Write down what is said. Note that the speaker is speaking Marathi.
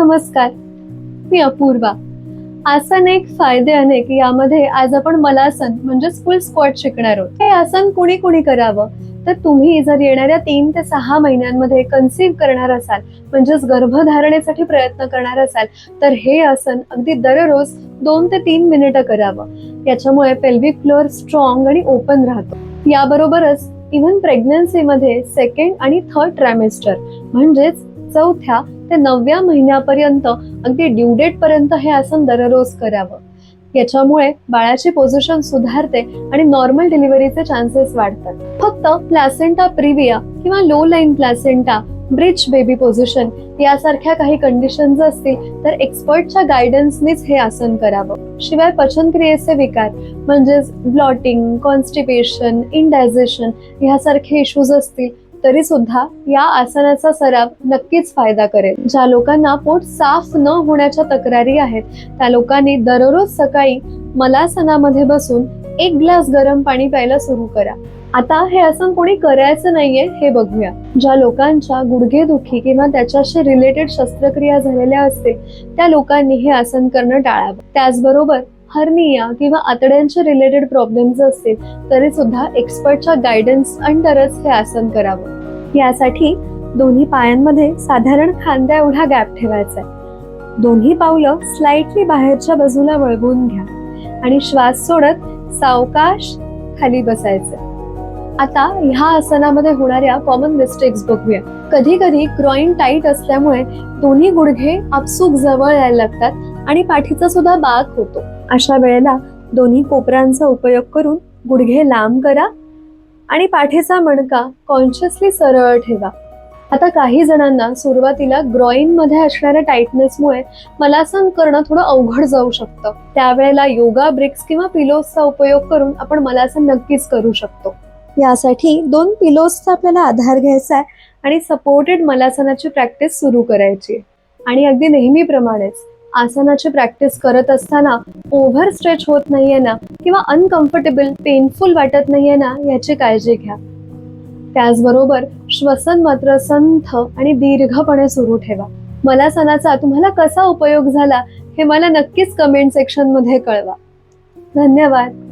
नमस्कार. मी अपूर्वा. आसन एक फायदे अनेक यामध्ये आज आपण मलासन म्हणजेच फुल स्क्वॉट शिकणार आहोत. हे आसन कुणी कुणी करावं? तर तुम्ही जर येणाऱ्या तीन ते सहा महिन्यांमध्ये कन्सीव्ह करणार असाल म्हणजेच गर्भधारणेसाठी प्रयत्न करणार असाल तर हे आसन अगदी दररोज दोन ते तीन मिनिटं करावं. याच्यामुळे पेल्विक फ्लोअर स्ट्रॉंग आणि ओपन राहतो. याबरोबरच इव्हन प्रेग्नन्सीमध्ये सेकंड आणि थर्ड ट्रायमेस्टर म्हणजेच चौथ्या ते नवव्या महिन्यापर्यंत अगदी ड्यू डेट पर्यंत हे आसन दररोज करावं. याच्यामुळे बाळाची पोझिशन सुधारते आणि नॉर्मल डिलिव्हरीचे चान्सेस वाढतात. फक्त प्लॅसेंटा प्रिविया किंवा low line placenta breech baby position यासारख्या काही कंडिशन्स असतील तर एक्सपर्टच्या गायडन्सनीच हे आसन करावं. शिवाय पचनक्रियेचे विकार म्हणजेच ब्लॉटिंग कॉन्स्टिपेशन इनडायजेशन यासारखे इश्यूज असतील तरी सुद्धा या आसनाचा सराव नक्कीच फायदा करेल. ज्या लोकांना पोट साफ न होण्याच्या तक्रारी आहेत त्या लोकांनी दररोज सकाळी मलासनामध्ये बसून एक ग्लास गरम पाणी प्यायला सुरू करा. आता हे आसन कोणी करायचं नाहीये हे बघूया. ज्या लोकांच्या गुडघेदुखी किंवा त्याच्याशी रिलेटेड शस्त्रक्रिया झालेल्या असतील त्या लोकांनी हे आसन करणं टाळावं. त्याचबरोबर हर्निया किंवा आतड्यांचे रिलेटेड प्रॉब्लेम्स असतील तरी सुद्धा एक्सपर्टच्या गायडन्स अंडरच हे आसन करावं. यासाठी दोन्ही पायांमध्ये साधारण खांद्या एवढा गॅप ठेवायचा आहे दोन्ही पावलं स्लाइटली बाहेरच्या बाजूला वळवून घ्या आणि श्वास सोडत सावकाश खाली बसायचं आता ह्या आसनामध्ये होणाऱ्या कॉमन मिस्टेक्स बघूया. कधी कधी ग्रॉईन टाईट असल्यामुळे दोन्ही गुडघे आपसूक जवळ यायला लागतात आणि पाठीचा सुद्धा बाक होतो. अशा वेळेला दोन्ही कोपऱ्यांचा उपयोग करून गुडघे लांब करा आणि पाठीचा मणका कॉन्शियसली सरळ ठेवा. आता काही जणांना सुरुवातीला ग्रॉईन मध्ये असणाऱ्या टाईटनेसमुळे मलासन करणं थोडं अवघड जाऊ शकतं. त्यावेळेला योगा ब्रिक्स किंवा पिलोजचा उपयोग करून आपण मलासन नक्कीच करू शकतो. यासाठी दोन पिलोजचा आपल्याला आधार घ्यायचा आहे आणि सपोर्टेड मलासनाची प्रॅक्टिस सुरू करायची आहे. आणि अगदी नेहमीप्रमाणेच आसनाची प्रॅक्टिस करत असताना ओव्हर स्ट्रेच होत नाहीये ना किंवा अनकम्फर्टेबल पेनफुल वाटत नाहीये ना याची काळजी घ्या. त्याचबरोबर श्वसन मात्र संथ आणि दीर्घपणे सुरू ठेवा. मलासनाचा तुम्हाला कसा उपयोग झाला हे मला नक्कीच कमेंट सेक्शनमध्ये कळवा. धन्यवाद.